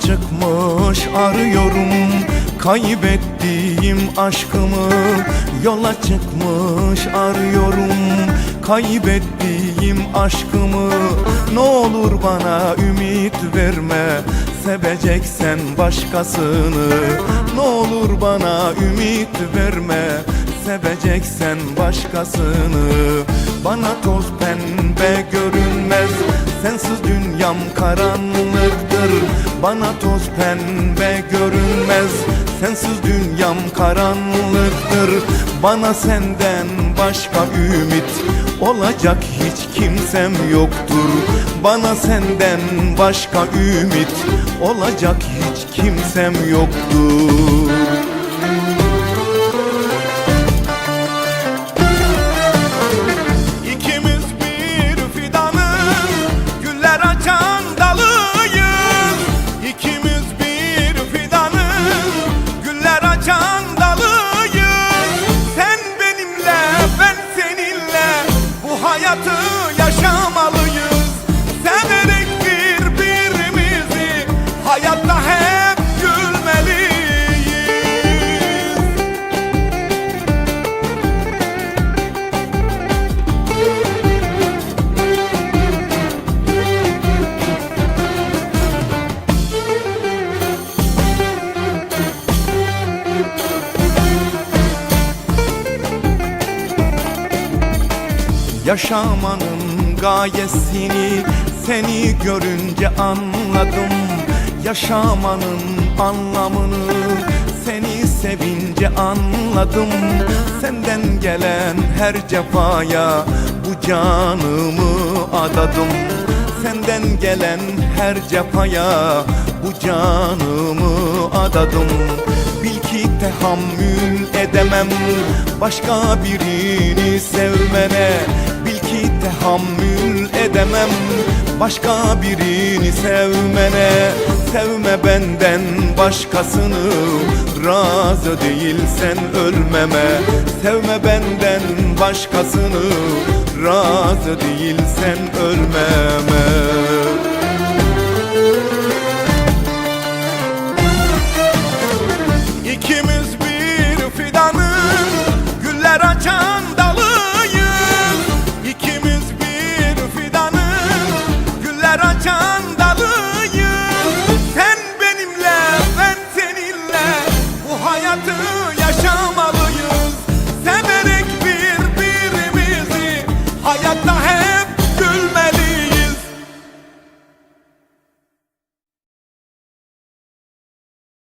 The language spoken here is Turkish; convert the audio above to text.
çıkmış arıyorum. Kaybettiğim aşkımı. Yola çıkmış arıyorum. Kaybettiğim aşkımı. Ne olur bana ümit verme. Seveceksen başkasını. Ne olur bana ümit verme. Seveceksen başkasını. Bana toz pembe görünmez. Sensiz dünyam pembe görünmez. Sensiz dünyam karanlıktır. Bana senden başka ümit Olacak hiç kimsem yoktur. Bana senden başka ümit Olacak hiç kimsem yoktur Yaşamanın gayesini seni görünce anladım. Yaşamanın anlamını seni sevince anladım. Senden gelen her cefaya bu canımı adadım. Senden gelen her cefaya bu canımı adadım. Bil ki tahammül edemem başka birini sevmene tahammül edemem. Başka birini sevmene Sevme benden başkasını. Razı değilsen ölmeme Sevme benden başkasını. Razı değilsen ölmeme young